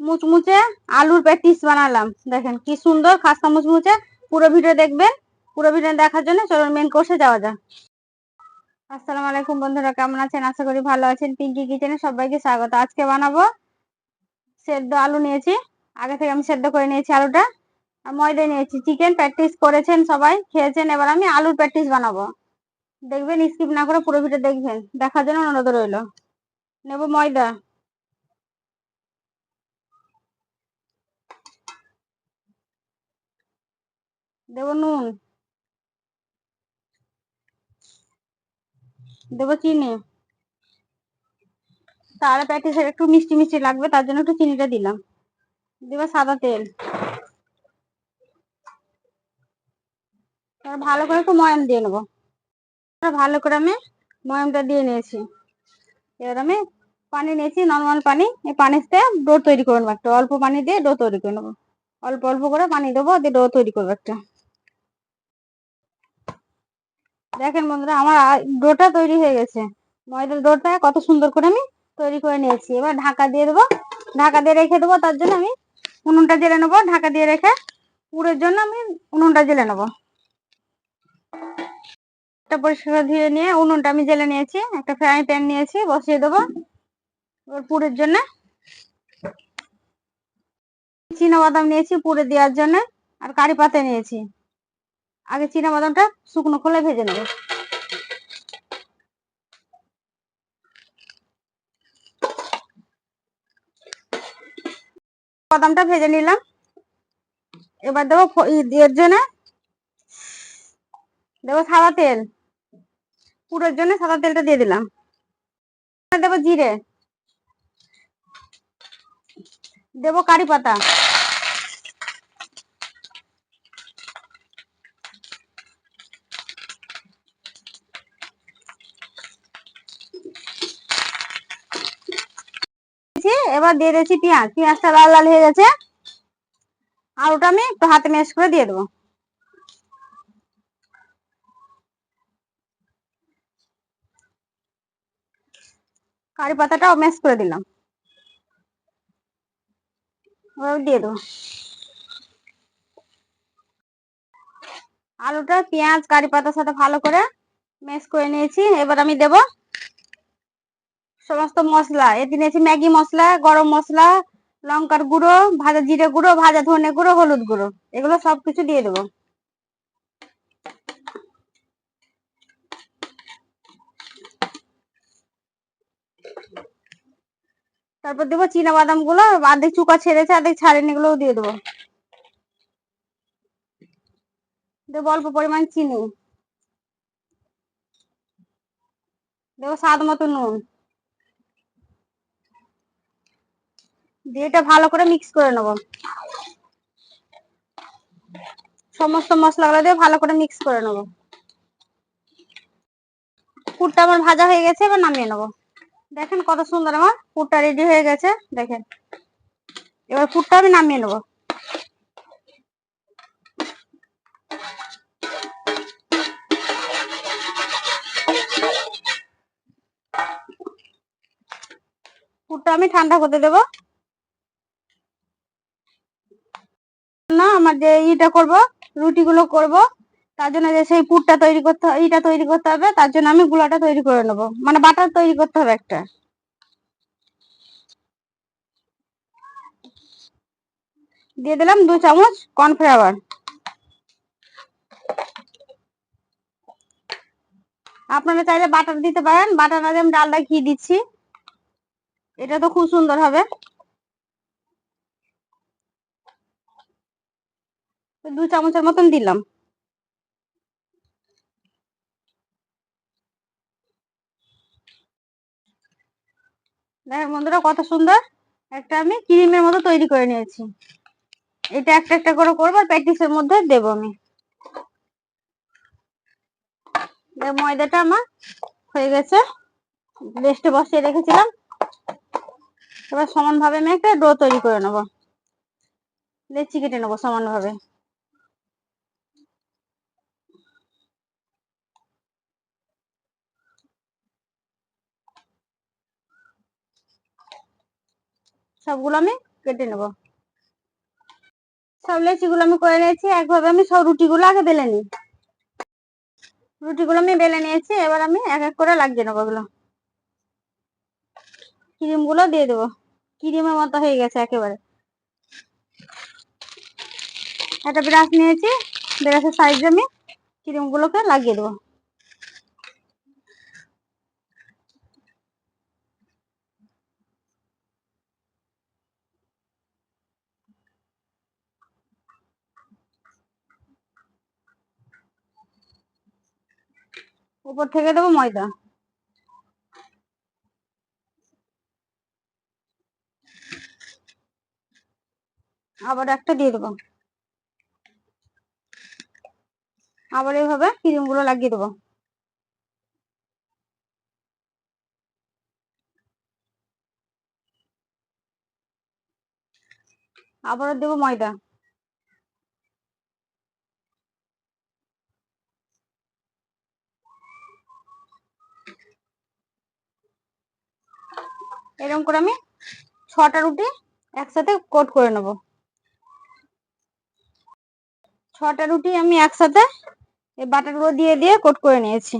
মুচমুচে আলুর প্যাটিস বানালাম। দেখেন কি সুন্দর খাস্তা মুচমুচে। পুরো ভিডিও দেখবেন। পুরো ভিডিও দেখার জন্য চলুন মেন কোর্সে যাওয়া যাক। আসসালামু আলাইকুম বন্ধুরা, কেমন আছেন? আশা করি ভালো আছেন। পিঙ্কি কিচেনে সবাইকে স্বাগত। আজকে বানাবো সেদ্ধ আলু নিয়েছি। আগে থেকে আমি সেদ্ধ করে নিয়েছি আলুটা। আর ময়দা নিয়েছি। চিকেন প্র্যাকটিস করেছেন সবাই, খেয়েছেন। এবার আমি আলুর প্র্যাকটিস বানাবো। দেখবেন স্কিপ না করে পুরো ভিডিও দেখবেন। দেখার জন্য অনুরোধ রইল। নেব ময়দা। দেব নুন। দেব চিনি। তাহলে প্যাটিসের একটু মিষ্টি মিষ্টি লাগবে, তার জন্য একটু চিনিটা দিলাম। দেব সাদা তেল। ভালো করে একটু ময়াম দিয়ে নেব। ভালো করে আমি ময়ামটা দিয়ে নিয়েছি। এবার আমি পানি নিয়েছি নর্মাল পানি। এই পানিতে ডো তৈরি করে নেব একটা। অল্প পানি দিয়ে ডো তৈরি করে নেব। অল্প অল্প করে পানি দেবো, দিয়ে ডো তৈরি করব একটা। দেখেন বন্ধুরা, আমার ডোটা তৈরি হয়ে গেছে। ময়দার ডোটা কত সুন্দর করে আমি তৈরি করে নিয়েছি। এবার ঢাকা দিয়ে দেবো। ঢাকা দিয়ে রেখে দেবো, তার জন্য আমি উনুনটা জেলে নেব। ঢাকা দিয়ে রেখে পুরের জন্য আমি উনুনটা জেলে নেব। একটা পরিষ্কার ধুয়ে নিয়ে উনুনটা আমি জেলে নিয়েছি। একটা ফ্রাই প্যান নিয়েছি, বসিয়ে দেবো এবার পুরের জন্য। চীনা বাদাম নিয়েছি পুরে দেওয়ার জন্য। আর কারি পাতা নিয়েছি। আগে চীনা বাদামটা শুকনো খোলে ভেজে নেব। বাদামটা ভেজে নিলাম। এবার দেবো এর জন্য দেবো সাদা তেল। পুরোর জন্য সাদা তেলটা দিয়ে দিলাম। দেবো জিরে। দেবো কারি পাতা। এবার দিয়ে দিয়েছি পেঁয়াজ। পেঁয়াজটা লাল লাল হয়ে গেছে। আলুটা আমি একটু হাতে মেশ করে দিয়ে দেবো। কারি পাতাটাও মেশ করে দিলাম। দিয়ে দেবো। আলুটা, পেঁয়াজ, কারি পাতার সাথে ভালো করে মেশ করে নিয়েছি। এবার আমি দেব সমস্ত মশলা এতে নিয়েছি ম্যাগি মশলা, গরম মশলা, লঙ্কার গুঁড়ো, ভাজা জিরে গুঁড়ো, ভাজা ধনে গুঁড়ো, হলুদ গুঁড়ো। এগুলো সব কিছু দিয়ে দেবো। তারপর দেবো চীনা বাদামগুলো অর্ধেক চুকা ছেড়েছে, অর্ধেক ছাড়েনি, এগুলোও দিয়ে দেবো। দেবো অল্প পরিমাণ চিনি। দেবো স্বাদ মতো নুন। দিয়ে এটা ভালো করে মিক্স করে নেব। সমস্ত মশলাগুলো দিয়ে ভালো করে মিক্স করে নেব। কুটটা আমার ভাজা হয়ে গেছে, এবার নামিয়ে নেব। দেখেন কত সুন্দর আমার ফুটটা রেডি হয়ে গেছে, দেখেন। এবার ফুটটা আমি নামিয়ে নেব। ফুটটা আমি ঠান্ডা করতে দেব না আমার যে ইটা করব, রুটিগুলো করব, তার জন্য যে সেই পুরটা তৈরি করতে এইটা তৈরি করতে হবে, তার জন্য আমি গুলাটা তৈরি করে নেব। মানে বাটার তৈরি করতে হবে একটা। দিয়ে দিলাম দু চামচ কর্নফ্লাওয়ার। আপনারা চাইলে বাটার দিতে পারেন, বাটার আগে আমি ডালটা ঘি দিচ্ছি। এটা তো খুব সুন্দর হবে। দু চামচের মতন দিলাম। দেখেন বন্ধুরা কত সুন্দর একটা আমি ক্রিমের মতো তৈরি করে নিয়েছি। এটা একটা একটা করে করব প্র্যাকটিসের মধ্যে দেব আমি। ময়দাটা আমার হয়ে গেছে। রেস্টে বসিয়ে রেখেছিলাম। এবার সমানভাবে আমি একটা ডো তৈরি করে নেব। লেচি কেটে নেব সমানভাবে। সবগুলো আমি কেটে নেব। সব লেচিগুলো আমি করে নিয়েছি, একভাবে আমি সব রুটিগুলো আগে বেলে নিই। রুটিগুলো আমি বেলে নিয়েছি, এবার আমি এক এক করে লাগিয়ে নেব ওগুলো। ক্রিমগুলো দিয়ে দেবো, ক্রিমের মতো হয়ে গেছে একেবারে। একটা ব্রাশ নিয়েছি, ব্রাশের সাইজে আমি ক্রিম গুলোকে লাগিয়ে দেবো। উপর থেকে দেবো ময়দা। আবার একটা দিয়ে দেবো। আবার এইভাবে ক্রিমগুলো লাগিয়ে দেবো। আবারও দেবো ময়দা। এরকম করে আমি ছটা রুটি একসাথে কোট করে নেব। ছটা রুটি আমি একসাথে এই বাটারগুলো দিয়ে দিয়ে কোট করে নিয়েছি।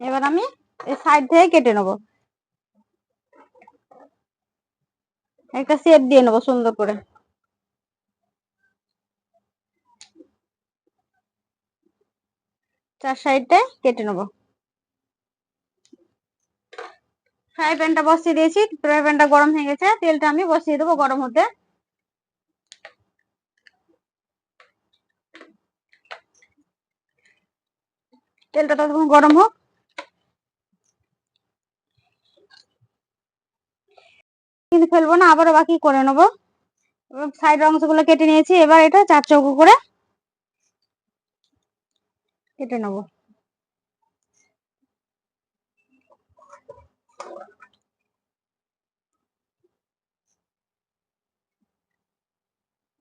এবার আমি এই সাইড থেকে কেটে নেব। একটা শেপ দিয়ে নেব সুন্দর করে। চার সাইডটায় কেটে নেব। ফ্রাই প্যানটা বসিয়ে দিয়েছি। ফ্রাই প্যানটা গরম হয়ে গেছে, তেলটা আমি বসিয়ে দেবো গরম হতে। তেলটা ততক্ষণ গরম হোক। কিন্তু ফেলব না, আবারও বাকি করে নেব। সাইড অংশগুলো কেটে নিয়েছি, এবার এটা চার চৌকো করে কেটে নেব।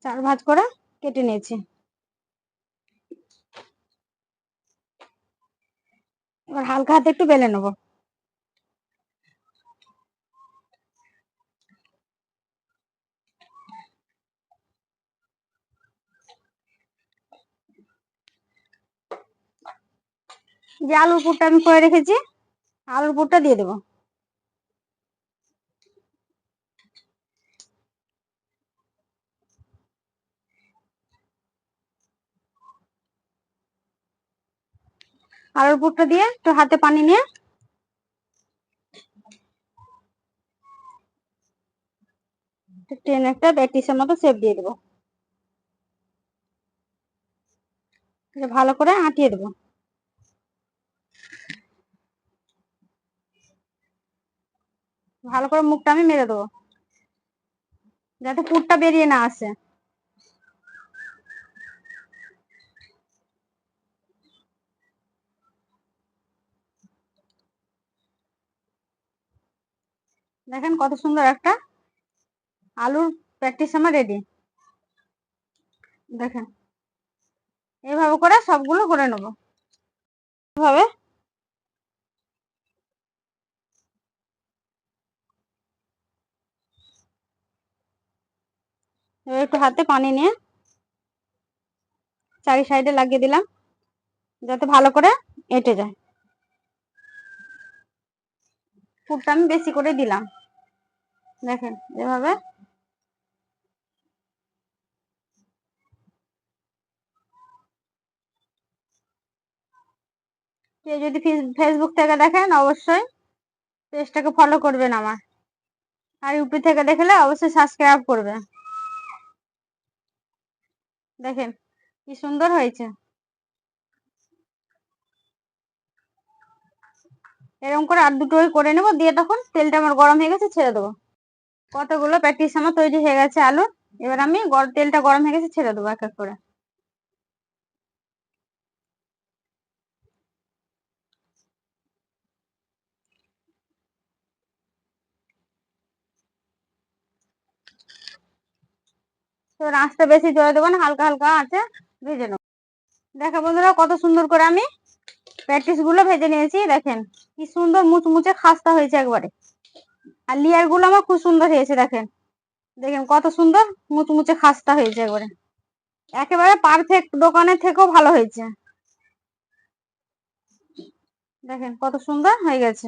চার ভাজ করে কেটে নিয়েছি। এবার হালকা হাতে একটু বেলে নেব। যে আলুর পুরটা আমি করে রেখেছি, আলুর পুরটা দিয়ে দেবো। আলুর পুরটা দিয়ে একটু হাতে পানি নিয়ে টেনে একটা ব্যাটিসের মতো সেপ দিয়ে দেবো। ভালো করে আটিয়ে দেবো। ভালো করে মুখটা আমি মেরে দেবো। যাতে পুরটা বেরিয়ে না আসে। দেখেন কত সুন্দর একটা আলুর প্র্যাকটিস আমার রেডি দেখেন এইভাবে করে সবগুলো করে নেব। এভাবে। একটু হাতে পানি নিয়ে চারি সাইডে লাগিয়ে দিলাম, যাতে ভালো করে এঁটে যায়। ফুটটা আমি বেশি করে দিলাম। দেখেন, এভাবে। কেউ যদি ফেসবুক থেকে দেখেন, অবশ্যই পেজটাকে ফলো করবেন আমার। আর ইউপি থেকে দেখলে অবশ্যই সাবস্ক্রাইব করবে দেখেন, কি সুন্দর হয়েছে। এরকম করে আর দুটোই করে নেব, দিয়ে তখন তেলটা আমার গরম হয়ে গেছে, ছেড়ে দেবো। কতগুলো প্যাটিস আমার তৈরি হয়ে গেছে আলু? এবার আমি তেলটা গরম হয়ে গেছে ছেড়ে দেবো এক এক করে। তো আঁচটা বেশি জলে দেবো না, হালকা হালকা আছে ভেজে নেব। দেখো বন্ধুরা, কত সুন্দর করে আমি প্যাটিসগুলো ভেজে নিয়েছি, দেখেন। কি সুন্দর মুচমুচে খাস্তা হয়েছে একবারে। আর লিয়ারগুলো আমার খুব সুন্দর হয়েছে, দেখেন। দেখেন কত সুন্দর, মুচমুচে খাস্তা হয়েছে একবারে। একেবারে পারফেক্ট দোকানের থেকেও ভালো হয়েছে। দেখেন কত সুন্দর হয়ে গেছে।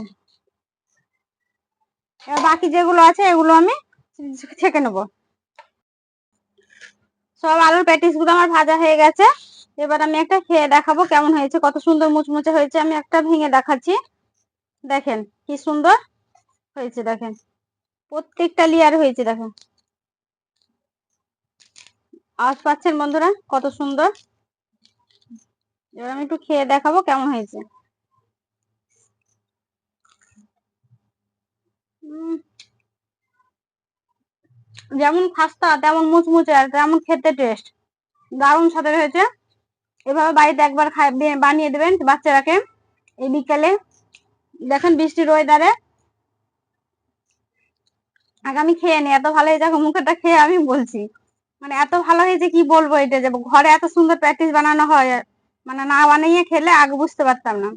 এবার বাকি যেগুলো আছে, এগুলো আমি ছেঁকে নেব। সব আলুর প্যাটিসগুলো আমার ভাজা হয়ে গেছে। এবার আমি একটা খেয়ে দেখাবো কেমন হয়েছে, কত সুন্দর মুচমুচে হয়েছে। আমি একটা ভেঙে দেখাচ্ছি। দেখেন কি সুন্দর। হয়েছে, দেখেন। প্রত্যেকটা লেয়ার হয়েছে, দেখেন। আওয়াজ পাচ্ছেন বন্ধুরা? কত সুন্দর। এবার আমি একটু খেয়ে দেখাবো কেমন হয়েছে। যেমন খাস্তা তেমন মুচমুচে আর তেমন খেতে টেস্ট দারুণ স্বাদের হয়েছে। এভাবে বাড়িতে একবার বানিয়ে দেবেন বাচ্চারাকে এই বিকালে। দেখেন বৃষ্টির ওয়েদারে আগে আমি খেয়ে নি, এত ভালো হয়েছে মুখেটা খেয়ে, আমি বলছি। মানে এত ভালো হয়েছে কি বলব এটা যে, ঘরে এত সুন্দর প্র্যাকটিস বানানো হয় মানে না বানিয়ে খেলে আগে বুঝতে পারতাম না।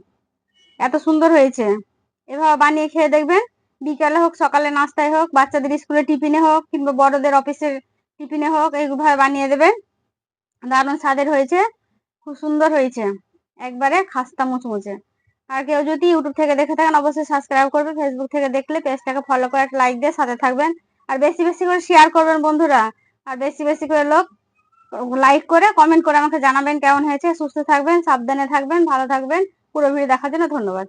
এত সুন্দর হয়েছে। এভাবে বানিয়ে খেয়ে দেখবেন, বিকালে হোক, সকালে নাস্তায় হোক, বাচ্চাদের স্কুলে টিফিনে হোক, কিংবা বড়দের অফিসের টিফিনে হোক, এইভাবে বানিয়ে দেবেন। দারুণ স্বাদের হয়েছে, খুব সুন্দর হয়েছে। একবারে খাস্তা মুচমুচে। আর কেউ যদি ইউটিউব থেকে দেখে থাকেন, অবশ্যই সাবস্ক্রাইব করবে ফেসবুক থেকে দেখলে পেজটাকে ফলো করে একটা লাইক দিয়ে সাথে থাকবেন। আর বেশি বেশি করে শেয়ার করবেন বন্ধুরা। আর বেশি বেশি করে লোক লাইক করে কমেন্ট করে আমাকে জানাবেন কেমন হয়েছে। সুস্থ থাকবেন, সাবধানে থাকবেন, ভালো থাকবেন। পুরো ভিডিও দেখার জন্য ধন্যবাদ।